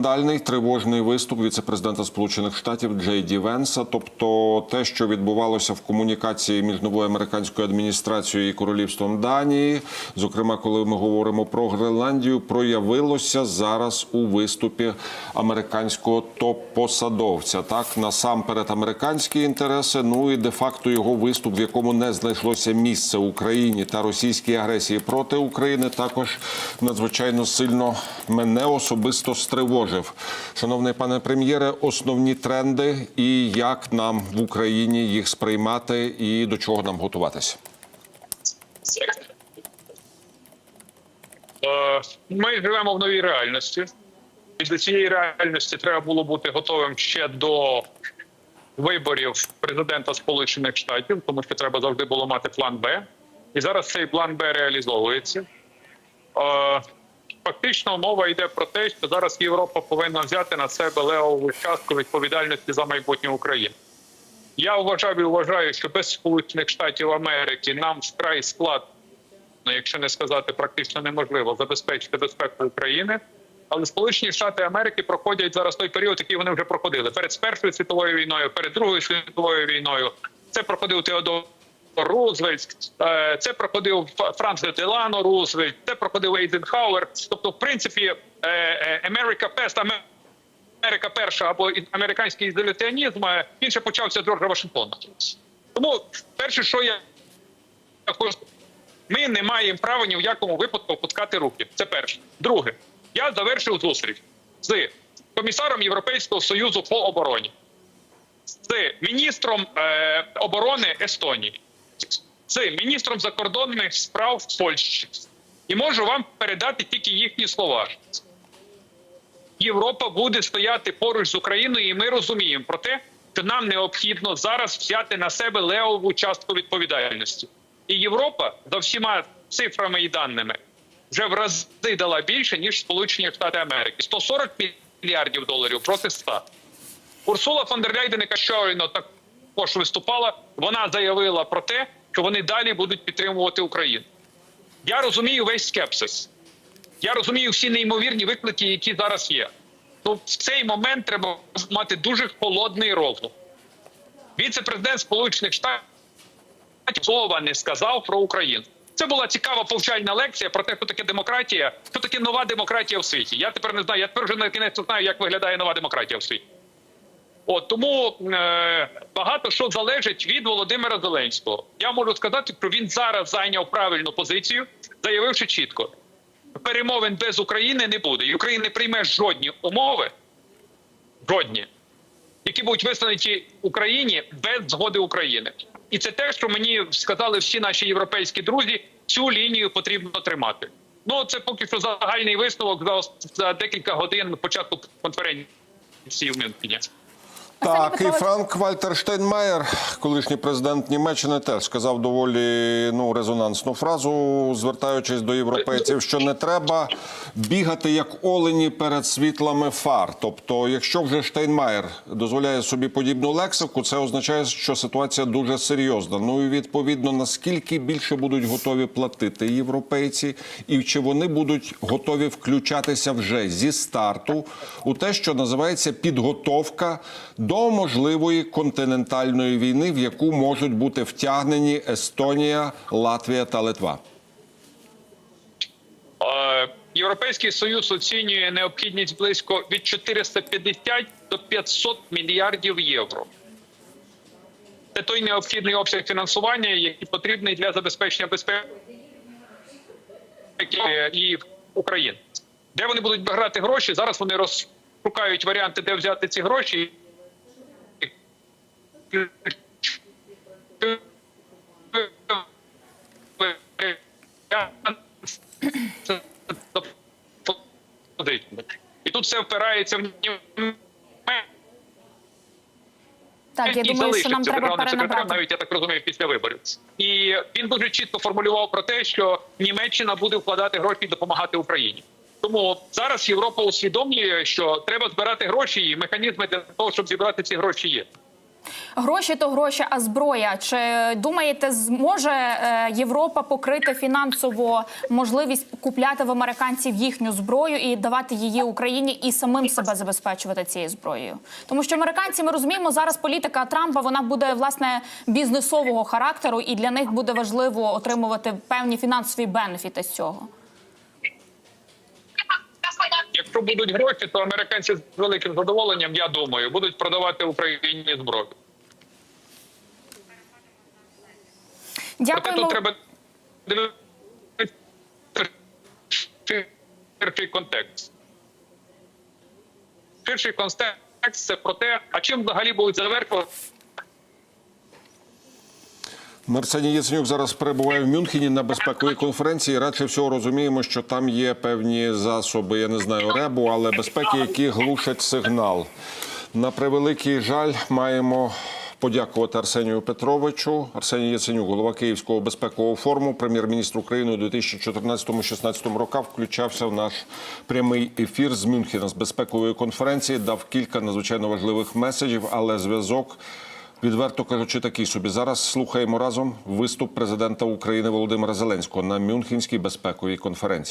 Дальний тривожний виступ віцепрезидента Сполучених Штатів Джей Ді Венса, тобто те, що відбувалося в комунікації між новою американською адміністрацією і королівством Данії, зокрема, коли ми говоримо про Гренландію, проявилося зараз у виступі американського топ-посадовця. Так насамперед американські інтереси. Ну і де-факто його виступ, в якому не знайшлося місце Україні та російській агресії проти України, також надзвичайно сильно мене особисто стривожив. Шановний пане прем'єре, основні тренди і як нам в Україні їх сприймати, і до чого нам готуватися? Е, Ми живемо в новій реальності, і до цієї реальності треба було бути готовим ще до виборів президента Сполучених Штатів, тому що треба завжди було мати план Б. І зараз цей план Б реалізовується. Фактично мова йде про те, що зараз Європа повинна взяти на себе левову частку відповідальності за майбутнє України. Я вважав і вважаю, що без Сполучених Штатів Америки нам вкрай складно ну, якщо не сказати практично неможливо, забезпечити безпеку України. Але Сполучені Штати Америки проходять зараз той період, який вони вже проходили перед Першою світовою війною, перед Другою світовою війною. Це проходив Теодор Рузвельт, е, це проходив Франц Делано Рузвельт, це проходив Ейзенхауер. Тобто, в принципі, е, е, America Америка перша або американський ізоляціонізм, він ще почався Джорджа Вашингтона. Тому перше, що я хочу ми не маємо права ні в якому випадку опускати руки. Це перше. Друге, я завершив зустріч з комісаром Європейського союзу по обороні, з міністром е, оборони Естонії, з міністром закордонних справ Польщі. І можу вам передати тільки їхні слова. Європа буде стояти поруч з Україною, і ми розуміємо про те, що нам необхідно зараз взяти на себе левову частку відповідальності. І Європа за всіма цифрами і даними вже в рази дала більше ніж Сполучені Штати Америки 140 мільярдів доларів проти 100. Урсула фон дер Ляйден, щойно також виступала, вона заявила про те, що вони далі будуть підтримувати Україну. Я розумію весь скепсис. Я розумію всі неймовірні виклики, які зараз є. Ну, в цей момент треба мати дуже холодний розум. Віце-президент Сполучених Штатів слова не сказав про Україну. Це була цікава повчальна лекція про те, що таке демократія, що таке нова демократія в світі. Я тепер не знаю, я тепер вже на кінець знаю, як виглядає нова демократія в світі. От тому е, багато що залежить від Володимира Зеленського. Я можу сказати, що він зараз зайняв правильну позицію, заявивши чітко: перемовин без України не буде. І Україна не прийме жодні умови, жодні, які будуть висунуті Україні без згоди України. І це те, що мені сказали всі наші європейські друзі. Цю лінію потрібно тримати. Ну це поки що загальний висновок за, за декілька годин початку конференції в Мюнхені. Так, і Франк Вальтер Штейнмаєр, колишній президент Німеччини, теж сказав доволі ну резонансну фразу, звертаючись до європейців, що не треба бігати як олені перед світлами фар. Тобто, якщо вже Штейнмаєр дозволяє собі подібну лексику, це означає, що ситуація дуже серйозна. Ну і відповідно наскільки більше будуть готові платити європейці, і чи вони будуть готові включатися вже зі старту у те, що називається підготовка до можливої континентальної війни, в яку можуть бути втягнені Естонія, Латвія та Литва. Е, Європейський союз оцінює необхідність близько від 450 до 500 мільярдів євро. Це той необхідний обсяг фінансування, який потрібний для забезпечення безпеки і України. Де вони будуть брати гроші? Зараз вони розшукають варіанти, де взяти ці гроші. І тут все впирається в. Так, я думаю, що нам треба перенабрати. навіть я так розумію, після виборів. І він дуже чітко формулював про те, що Німеччина буде вкладати гроші і допомагати Україні. Тому зараз Європа усвідомлює, що треба збирати гроші, і механізми для того, щоб зібрати ці гроші є. Гроші то гроші, а зброя. Чи думаєте, зможе е, Європа покрити фінансово можливість купляти в американців їхню зброю і давати її Україні і самим себе забезпечувати цією зброєю? Тому що американці ми розуміємо, зараз політика Трампа вона буде власне бізнесового характеру, і для них буде важливо отримувати певні фінансові бенефіти з цього. Якщо будуть гроші, то американці з великим задоволенням, я думаю, будуть продавати Україні зброю. Проте Дякуємо. тут треба дивитися ширший контекст. Ширший контекст це про те, а чим взагалі будуть завершувати Арсеній Яценюк зараз перебуває в Мюнхені на безпековій конференції. Радше всього розуміємо, що там є певні засоби, я не знаю, ребу, але безпеки, які глушать сигнал. На превеликий жаль, маємо подякувати Арсенію Петровичу. Арсеній Яценюк, голова Київського безпекового форуму, прем'єр-міністр України у 2014-16 роках, включався в наш прямий ефір з Мюнхена з безпекової конференції. Дав кілька надзвичайно важливих меседжів, але зв'язок. Відверто кажучи, такий собі зараз слухаємо разом виступ президента України Володимира Зеленського на Мюнхенській безпековій конференції.